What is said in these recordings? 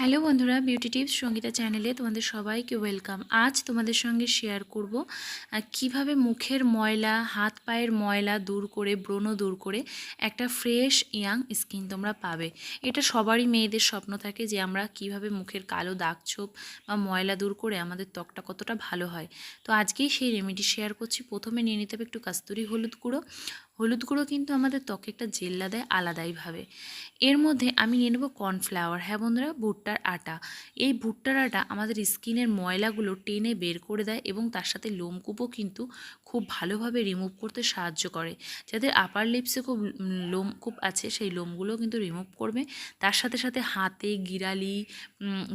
Hello বন্ধুরা beauty tips Sangeeta চ্যানেলে তোমাদের সবাইকে ওয়েলকাম আজ তোমাদের সঙ্গে শেয়ার করব কীভাবে মুখের ময়লা, হাত পায়ের ময়লা দূর করে, ব্রণ দূর করে একটা ফ্রেশ ইয়াং স্কিন তোমরা পাবে। এটা সবারই মেয়েদের স্বপ্ন থাকে যে আমরা কীভাবে মুখের কালো দাগ ছোপ বা ময়লা দূর করে আমাদের ত্বকটা কতটা ভালো হয়। তো আজকেই সেই রেমেডি শেয়ার করছি। প্রথমে নিয়ে নিতে হবে একটু কাস্তুরি হলুদ গুঁড়ো হলুদ গুঁড়ো কিন্তু আমাদের ত্বকে একটা জেল্লা দেয় আলাদাইভাবে এর মধ্যে আমি নিয়ে নেব কর্নফ্লাওয়ার। হ্যাঁ বন্ধুরা, ভুট্টার আটা। এই ভুট্টার আটা আমাদের স্কিনের ময়লাগুলো টেনে বের করে দেয় এবং তার সাথে লোমকূপও কিন্তু খুব ভালোভাবে রিমুভ করতে সাহায্য করে। যাদের আপার লিপসে খুব লোমকূপ আছে, সেই লোমগুলো কিন্তু রিমুভ করবে। তার সাথে সাথে হাতে গিরালি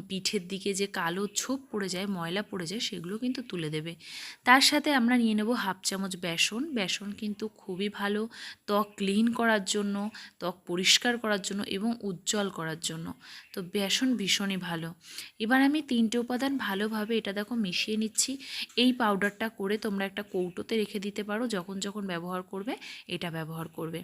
পিঠের দিকে যে কালো ছোপ পড়ে যায়, ময়লা পড়ে যায়, সেগুলো কিন্তু তুলে দেবে। তার সাথে আমরা নিয়ে নেব হাফ চামচ বেসন। বেসন কিন্তু খুবই ভালো ত্বক ক্লিন করার জন্য, ত্বক পরিষ্কার করার জন্য এবং উজ্জ্বল করার জন্য। তো বেসন ভীষণই ভালো। এবার আমি তিনটে উপাদান ভালোভাবে এটা দেখো মিশিয়ে নিচ্ছি। এই পাউডারটা করে তোমরা একটা কৌটোতে রেখে দিতে পারো, যখন যখন ব্যবহার করবে, এটা ব্যবহার করবে।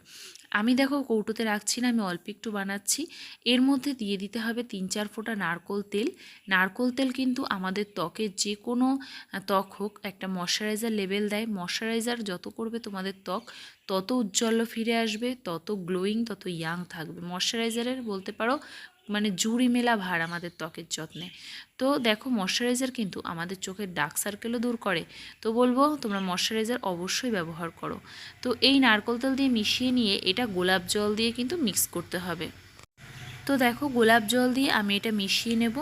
আমি দেখো কৌটোতে রাখছি না, আমি অল্প একটু বানাচ্ছি। এর মধ্যে দিয়ে দিতে হবে তিন চার ফোঁটা নারকোল তেল। নারকোল তেল কিন্তু আমাদের ত্বকে যে কোনো ত্বক হোক, একটা ময়শ্চারাইজার লেভেল দেয়। ময়শ্চারাইজার যত করবে তোমাদের ত্বক তত উজ্জ্বল ফিরে আসবে, তত গ্লোয়িং তত ইয়াং থাকবে। ময়শ্চারাইজারের বলতে পারো মানে জুড়ি মেলা ভার আমাদের ত্বকের যত্নে। তো দেখো, ময়শ্চারাইজার কিন্তু আমাদের চোখের ডার্ক সার্কেলও দূর করে। তো বলব, তোমরা ময়শ্চারাইজার অবশ্যই ব্যবহার করো। তো এই নারকল তেল দিয়ে মিশিয়ে নিয়ে এটা গোলাপ জল দিয়ে কিন্তু মিক্স করতে হবে। তো দেখো গোলাপ জল দিয়ে আমি এটা মিশিয়ে নেব।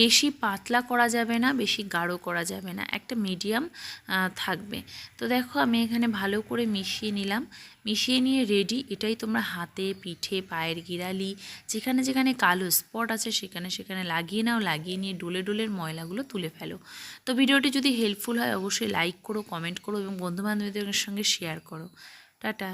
বেশি পাতলা করা যাবে না, বেশি গাঢ় করা যাবে না, একটা মিডিয়াম থাকবে। তো দেখো আমি এখানে ভালো করে মিশিয়ে নিলাম। মিশিয়ে নিয়ে রেডি এটাই তোমরা হাতে, পিঠে, পায়ের গিরালি, যেখানে যেখানে কালো স্পট আছে সেখানে সেখানে লাগিয়ে নাও, লাগিয়ে নিয়ে ডোলে ডোলের ময়লাগুলো তুলে ফেলো। তো ভিডিওটি যদি হেল্পফুল হয়, অবশ্যই লাইক করো কমেন্ট করো এবং বন্ধুবান্ধবদের সঙ্গে শেয়ার করো। টাটা।